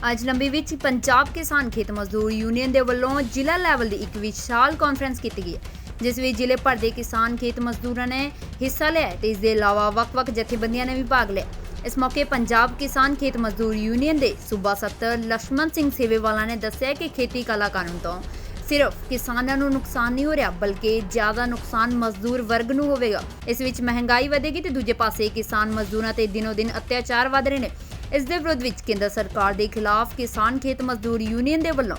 ਅੱਜ ਲੰਬੀ ਵਿੱਚ ਪੰਜਾਬ ਕਿਸਾਨ ਖੇਤ ਮਜ਼ਦੂਰ ਯੂਨੀਅਨ ਦੇ ਵੱਲੋਂ ਜ਼ਿਲ੍ਹਾ ਲੈਵਲ ਦੀ ਇੱਕ ਵਿਸ਼ਾਲ ਕਾਨਫਰੰਸ ਕੀਤੀ ਗਈ ਜਿਸ ਵਿੱਚ ਜ਼ਿਲ੍ਹੇ ਭਰ ਦੇ ਕਿਸਾਨ ਖੇਤ ਮਜ਼ਦੂਰਾਂ ਨੇ ਹਿੱਸਾ ਲਿਆ ਤੇ ਇਸ ਦੇ ਇਲਾਵਾ ਵੱਖ-ਵੱਖ ਜਥੇਬੰਦੀਆਂ ਨੇ ਵੀ ਭਾਗ ਲਿਆ ਇਸ ਮੌਕੇ ਪੰਜਾਬ ਕਿਸਾਨ ਖੇਤ ਮਜ਼ਦੂਰ ਯੂਨੀਅਨ ਦੇ ਸੂਬਾ ਸਕੱਤਰ ਲక్ష్మణ ਸਿੰਘ ਸੇਵੇਵਾਲਾ ਨੇ ਦੱਸਿਆ ਕਿ ਖੇਤੀ ਕਲਾ ਕਾਨੂੰਨ ਤੋਂ ਸਿਰਫ ਕਿਸਾਨਾਂ ਨੂੰ ਨੁਕਸਾਨ ਨਹੀਂ ਹੋ ਰਿਹਾ, ਬਲਕਿ ਜ਼ਿਆਦਾ ਨੁਕਸਾਨ ਮਜ਼ਦੂਰ ਵਰਗ ਨੂੰ ਹੋਵੇਗਾ। ਇਸ ਵਿੱਚ ਮਹਿੰਗਾਈ ਵਧੇਗੀ ਤੇ ਦੂਜੇ ਪਾਸੇ ਕਿਸਾਨ ਮਜ਼ਦੂਰਾਂ ਤੇ ਦਿਨੋ ਦਿਨ ਅਤਿਆਚਾਰ ਵਧ ਰਹੇ ਨੇ। ਇਸ ਦੇ ਵਿਰੋਧ ਵਿੱਚ ਕੇਂਦਰ ਸਰਕਾਰ ਦੇ ਖਿਲਾਫ ਕਿਸਾਨ ਖੇਤ ਮਜ਼ਦੂਰ ਯੂਨੀਅਨ ਦੇ ਵੱਲੋਂ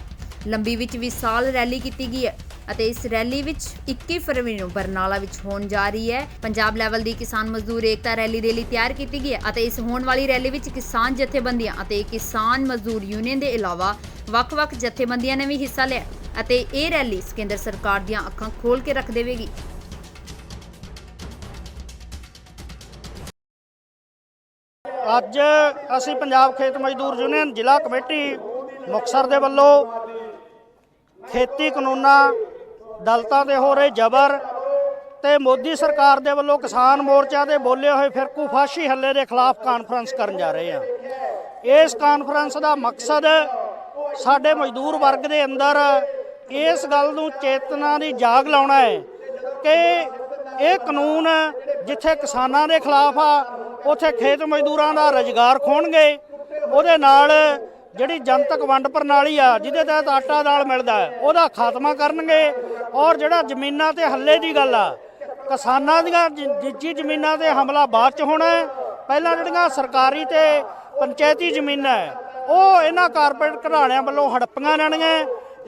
ਲੰਬੀ ਵਿੱਚ ਵਿਸ਼ਾਲ ਰੈਲੀ ਕੀਤੀ ਗਈ ਹੈ ਅਤੇ ਇਸ ਰੈਲੀ ਵਿੱਚ 21 ਫਰਵਰੀ ਨੂੰ ਬਰਨਾਲਾ ਵਿੱਚ ਹੋਣ ਜਾ ਰਹੀ ਹੈ। ਪੰਜਾਬ ਲੈਵਲ ਦੀ ਕਿਸਾਨ ਮਜ਼ਦੂਰ ਏਕਤਾ ਰੈਲੀ ਦੇ ਲਈ ਤਿਆਰ ਕੀਤੀ ਗਈ ਹੈ ਅਤੇ ਇਸ ਹੋਣ ਵਾਲੀ ਰੈਲੀ ਵਿੱਚ ਕਿਸਾਨ ਜਥੇਬੰਦੀਆਂ ਅਤੇ ਕਿਸਾਨ ਮਜ਼ਦੂਰ ਯੂਨੀਅਨ ਦੇ ਇਲਾਵਾ ਵੱਖ-ਵੱਖ ਜਥੇਬੰਦੀਆਂ ਨੇ ਵੀ ਹਿੱਸਾ ਲਿਆ ਅਤੇ ਇਹ ਰੈਲੀ ਕੇਂਦਰ ਸਰਕਾਰ ਦੀਆਂ ਅੱਖਾਂ ਖੋਲ ਕੇ ਰੱਖ ਦੇਵੇਗੀ। ਅੱਜ ਅਸੀਂ ਪੰਜਾਬ ਖੇਤ ਮਜ਼ਦੂਰ ਯੂਨੀਅਨ ਜ਼ਿਲ੍ਹਾ ਕਮੇਟੀ ਮੁਕਤਸਰ ਦੇ ਵੱਲੋਂ ਖੇਤੀ ਕਾਨੂੰਨਾਂ ਦਲਤਾਂ ਤੇ ਹੋ ਰਹੇ ਜ਼ਬਰ ਤੇ ਮੋਦੀ ਸਰਕਾਰ ਦੇ ਵੱਲੋਂ ਕਿਸਾਨ ਮੋਰਚਾ ਦੇ ਬੋਲੇ ਹੋਏ ਫਿਰਕੂ ਫਾਸ਼ੀ ਹੱਲੇ ਦੇ ਖਿਲਾਫ ਕਾਨਫਰੰਸ ਕਰਨ ਜਾ ਰਹੇ ਹਾਂ। ਇਸ ਕਾਨਫਰੰਸ ਦਾ ਮਕਸਦ ਸਾਡੇ ਮਜ਼ਦੂਰ ਵਰਗ ਦੇ ਅੰਦਰ ਇਸ ਗੱਲ ਨੂੰ ਚੇਤਨਾ ਦੀ ਜਾਗ ਲਾਉਣਾ ਹੈ ਕਿ ਇਹ ਕਾਨੂੰਨ ਜਿੱਥੇ ਕਿਸਾਨਾਂ ਦੇ ਖਿਲਾਫ ਆ ਉੱਥੇ ਖੇਤ ਮਜ਼ਦੂਰਾਂ ਦਾ ਰੁਜ਼ਗਾਰ ਖੋਣਗੇ। ਉਹਦੇ ਨਾਲ ਜਿਹੜੀ ਜਨਤਕ ਵੰਡ ਪ੍ਰਣਾਲੀ ਆ, ਜਿਹਦੇ ਤਹਿਤ ਆਟਾ ਦਾਲ ਮਿਲਦਾ ਉਹਦਾ ਖਾਤਮਾ ਕਰਨਗੇ। ਔਰ ਜਿਹੜਾ ਜ਼ਮੀਨਾਂ ਤੇ ਹੱਲੇ ਦੀ ਗੱਲ ਆ, ਕਿਸਾਨਾਂ ਦੀਆਂ ਜ- ਜ਼ਮੀਨਾਂ ਤੇ ਹਮਲਾ ਬਾਅਦ ਚ ਹੋਣਾ ਪਹਿਲਾਂ ਜਿਹੜੀਆਂ ਸਰਕਾਰੀ ਤੇ ਪੰਚਾਇਤੀ ਜ਼ਮੀਨਾਂ ਉਹ ਇਹਨਾਂ ਕਾਰਪੋਰੇਟ ਘਰਾਣਿਆਂ ਵੱਲੋਂ ਹੜੱਪੀਆਂ ਜਾਣਗੀਆਂ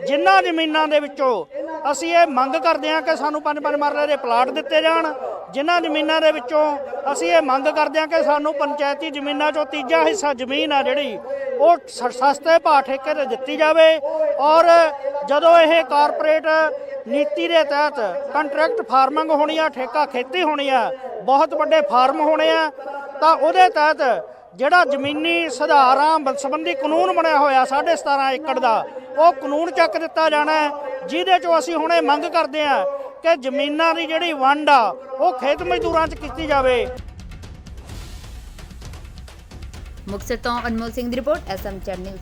ਜਿਨ੍ਹਾਂ ਜ਼ਮੀਨਾਂ ਦੇ ਵਿੱਚੋਂ ਅਸੀਂ ਇਹ ਮੰਗ ਕਰਦੇ ਹਾਂ ਕਿ ਸਾਨੂੰ ਪੰਜ ਪੰਜ ਮਰਲੇ ਦੇ ਪਲਾਟ ਦਿੱਤੇ ਜਾਣ। ਜਿਨ੍ਹਾਂ ਜ਼ਮੀਨਾਂ ਦੇ ਵਿੱਚੋਂ ਅਸੀਂ ਇਹ ਮੰਗ ਕਰਦੇ ਹਾਂ ਕਿ ਸਾਨੂੰ ਪੰਚਾਇਤੀ ਜ਼ਮੀਨਾਂ ਚੋਂ ਤੀਜਾ ਹਿੱਸਾ ਜ਼ਮੀਨ ਆ ਜਿਹੜੀ, ਉਹ ਸ- ਸਸਤੇ ਭਾਅ ਠੇਕੇ ਤੇ ਦਿੱਤੀ ਜਾਵੇ ਔਰ ਜਦੋਂ ਇਹ ਕਾਰਪੋਰੇਟ ਨੀਤੀ ਦੇ ਤਹਿਤ ਕੰਟਰੈਕਟ ਫਾਰਮਿੰਗ ਹੋਣੀ ਆ, ਠੇਕਾ ਖੇਤੀ ਹੋਣੀ ਆ, ਬਹੁਤ ਵੱਡੇ ਫਾਰਮ ਹੋਣੇ ਆ, ਤਾਂ ਉਹਦੇ ਤਹਿਤ ਜਿਹੜਾ ਜ਼ਮੀਨੀ ਸੁਧਾਰਾਂ ਸੰਬੰਧੀ ਕਾਨੂੰਨ ਬਣਿਆ ਹੋਇਆ 17.5 ਏਕੜ ਦਾ, ਉਹ ਕਾਨੂੰਨ ਚੱਕ ਦਿੱਤਾ ਜਾਣਾ ਜਿਹਦੇ ਚੋਂ ਅਸੀਂ ਹੁਣ ਇਹ ਮੰਗ ਕਰਦੇ ਹਾਂ ਕਿ ਜ਼ਮੀਨਾਂ ਦੀ ਜਿਹੜੀ ਵੰਡ ਆ, ਉਹ ਖੇਤ ਮਜ਼ਦੂਰਾਂ 'ਚ ਕੀਤੀ ਜਾਵੇ। ਮੁਕਤਸਰ ਤੋਂ ਅਨਮੋਲ ਸਿੰਘ ਦੀ ਰਿਪੋਰਟ, ਐਸਐਮ ਚੈਨਲ।